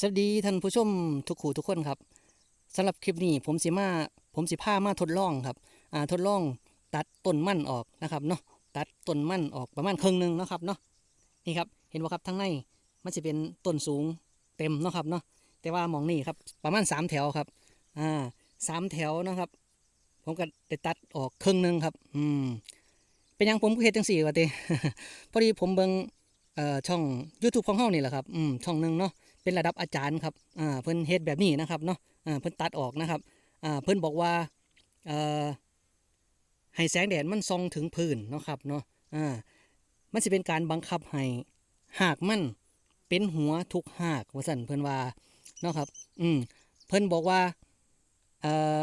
สวัสดีท่านผู้ชมทุกขู่ทุกคนครับสำหรับคลิปนี้ผมสิมาผมสิพามาทดลองครับอ่าทดลองตัดต้นมั่นออกนะครับเนาะตัดต้นมั่นออกประมาณครึ่งหนึ่งนะครับเนาะนี่ครับเห็นว่าครับทั้งในมันจะเป็นต้นสูงเต็มเนาะครับเนาะแต่ว่ามองนี่ครับประมาณสามแถวครับอ่าสามแถวนะครับ ผมก็ได้ตัดออกครึ่งหนึ่งครับอืมเป็นยังผมก็เฮ็ดจังสี่วะเต้พอดีผมเบิ่งเอ่อช่อง YouTube ของเฮานี่แหละครับอืมช่องหนึ่งเนาะ เป็นระดับอาจารย์ครับอ่าเพิ่นเฮ็ดแบบนี้นะครับเนาะอ่าเพิ่นตัดออกนะครับอ่าเพิ่นบอกว่าเอ่อให้แสงแดดมันส่องถึงพื้นเนาะครับเนาะอ่ามันสิเป็นการบังคับให้หากมันเป็นหัวทุกหากว่าซั่นเพิ่นว่าเนาะครับอืมเพิ่นบอกว่าเอ่อ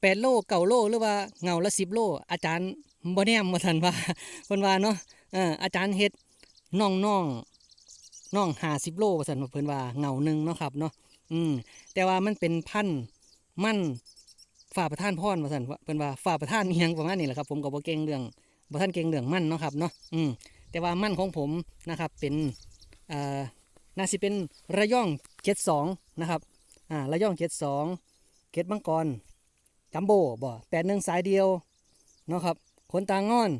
แปดโลเก้าโลหรือว่าเงาละสิบโล อาจารย์บ่แนมว่าซั่นว่าเพิ่นว่าเนาะเอ่าอาจารย์เฮ็ดน้องๆ น้องหาสิบโลสันเพิ่นว่าเงาหนึ่งเนาะครับเนาะอืมแต่ว่ามันเป็นพันธุ์มันฝ่าประท่านพรว่าสันเพิ่นว่าฝ่าประท่านเอียงประมาณนี้แหละครับ ผมก็บ่เก่งเรื่องบ่ท่านเก่งเรื่องมันเนาะครับเนาะอืมแต่ว่ามันของผมนะครับเป็นอ่าน่าสิเป็นระย่อง72นะครับอ่าระย่อง72เกตมังกรจัมโบ้บ่81สายเดียวเนาะครับขนตางอน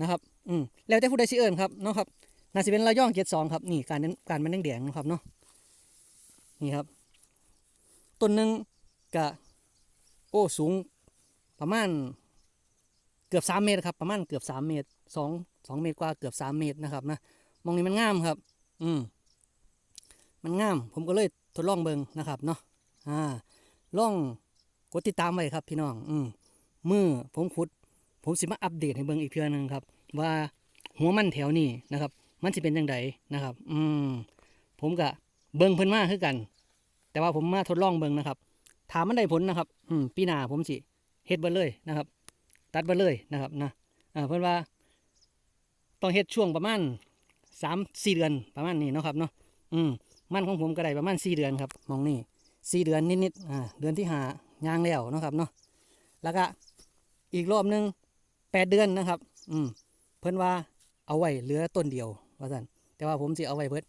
นะครับ อืมแล้วแต่ผู้ใดสิเอิ้นครับเนาะครับ น่าจะเป็นระย่องเจ็ดสองครับนี่การนั้นการมันแดงๆนะครับเนาะนี่ครับต้นหนึ่งกะโอ้สูงประมาณเกือบสามเมตรครับประมาณเกือบสามเมตรสองสองเมตรกว่าเกือบสามเมตรนะครับนะมองนี้มันงามครับ อืมมันงาม ผมก็เลยทดลองเบิงนะครับเนาะอ่าลองกดติดตามไว้ครับพี่น้อง อืมมือผมขุด ผมสิมาอัปเดตให้เบิงอีกเทื่อหนึงครับ ว่าหัวมันแถวนี้นะครับ มันจะเป็นยังไงนะครับ อืมผมกะเบิ่งเพิ่นมาคือกัน แต่ว่าผมมาทดลองเบิ่งนะครับ ถามมันได้ผลนะครับ อืมปีหน้าผมสิเฮ็ดเบิ่เลยนะครับ ตัดเบิ่เลยนะครับนะอ่าเพิ่นว่า ต้องเฮ็ดช่วงประมาณสามสี่เดือนประมาณนี้เนาะครับเนาะอืมมันของผมก็ได้ประมาณสี่เดือนครับมองนี่สี่เดือนนิดๆอ่าเดือนที่หายางแล้วเนาะครับเนาะแล้วก็อีกรอบหนึงแปดเดือนนะครับ อืมเพิ่นว่าเอาไว้เหลือต้นเดียว ว่าซั่นแต่ว่าผมสิเอาไว้เบิด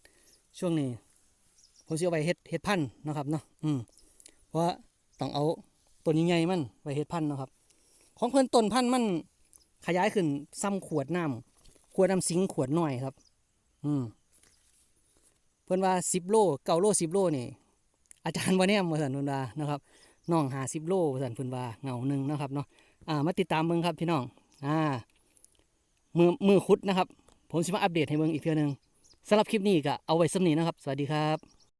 ช่วงนี้ ผมสิเอาไว้เฮ็ดเฮ็ดพันธุ์นะครับเนาะอืมเพราะว่าต้องเอาต้นใหญ่ๆมันไว้เฮ็ดพันธุ์นะครับ ของเพิ่อนต้นพันธุ์มันขยายขึ้นซ้ำขวดน้ำขวดน้ำสิงขวดหน้อยครับ อืมเพิ่อนว่า10โล9โล10โลนี่อาจารย์บ่แนมว่าซั่นเพิ่นว่านะครับน้อง50โลว่าซั่นเพิ่อนว่าเงาหนึ่งนะครับเนาะอ่ามาติดตามเบิ่งครับพี่น้องอ่ามือมือคุดนะครับ ผมสิมาอัปเดตให้เบิ่งอีกเทื่อหนึงสำหรับคลิปนี้ก็เอาไว้สำนีนะครับ สวัสดีครับ